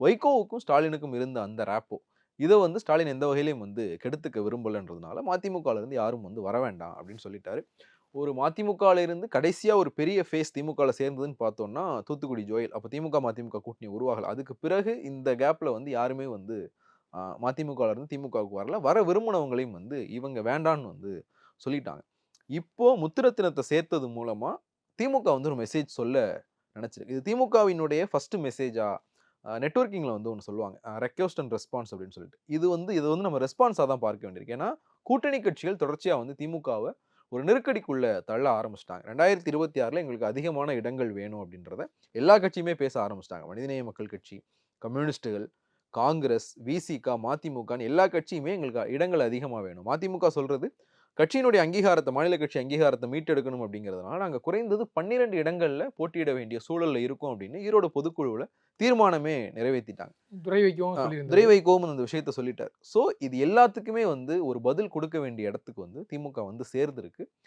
வைகோவுக்கும் ஸ்டாலினுக்கும் இருந்த அந்த ரேப்போ இதை வந்து ஸ்டாலின் எந்த வகையிலையும் வந்து கெடுத்துக்க விரும்பலைன்றதுனால மதிமுகலேருந்து யாரும் வந்து வர வேண்டாம் அப்படின்னு சொல்லிட்டாரு. ஒரு மதிமுகல இருந்து ஒரு பெரிய ஃபேஸ் திமுகவில் சேர்ந்ததுன்னு பார்த்தோம்னா தூத்துக்குடி ஜோயல். அப்போ திமுக மதிமுக கூட்டணி உருவாகலை. அதுக்கு பிறகு இந்த கேப்பில் வந்து யாருமே வந்து ஆஹ், இருந்து திமுகவுக்கு வரல. வர விரும்பினவங்களையும் வந்து இவங்க வேண்டான்னு வந்து சொல்லிட்டாங்க. இப்போது முத்திரத்தினத்தை சேர்த்தது மூலமாக திமுக வந்து ஒரு மெசேஜ் சொல்ல நினச்சிருக்கு. இது திமுகவினுடைய ஃபஸ்ட்டு மெசேஜாக நெட்ஒர்க்கிங்கில் வந்து ஒன்று சொல்லுவாங்க. ரெக்வஸ்ட் அண்ட் ரெஸ்பான்ஸ் அப்படின்னு சொல்லிட்டு. இது வந்து இது வந்து நம்ம ரெஸ்பான்ஸாக தான் பார்க்க வேண்டியிருக்கு. ஏன்னா கூட்டணி கட்சிகள் தொடர்ச்சியாக வந்து திமுகவை ஒரு நெருக்கடிக்குள்ளே தள்ள ஆரம்பிச்சிட்டாங்க. ரெண்டாயிரத்தி இருபத்தி ஆறில் எங்களுக்கு அதிகமான இடங்கள் வேணும் அப்படின்றத எல்லா கட்சியுமே பேச ஆரம்பிச்சிட்டாங்க. மனிதநேய மக்கள் கட்சி கம்யூனிஸ்ட்டுகள் காங்கிரஸ் விசிகா மதிமுகன்னு எல்லா கட்சியுமே எங்களுக்கு இடங்கள் அதிகமாக வேணும். மதிமுக சொல்கிறது கட்சியினுடைய அங்கீகாரத்தை மாநில கட்சி அங்கீகாரத்தை மீட்டெடுக்கணும் அப்படிங்கிறதுனால நாங்கள் குறைந்தது பன்னிரெண்டு இடங்களில் போட்டியிட வேண்டிய சூழல்ல இருக்கோம் அப்படின்னு ஈரோடு பொதுக்குழுவில் தீர்மானமே நிறைவேற்றிட்டாங்க துறை வைக்கவும் துரை வைகோவும் அந்த விஷயத்த சொல்லிட்டார். ஸோ இது எல்லாத்துக்குமே வந்து ஒரு பதில் கொடுக்க வேண்டிய இடத்துக்கு வந்து திமுக வந்து சேர்ந்திருக்கு.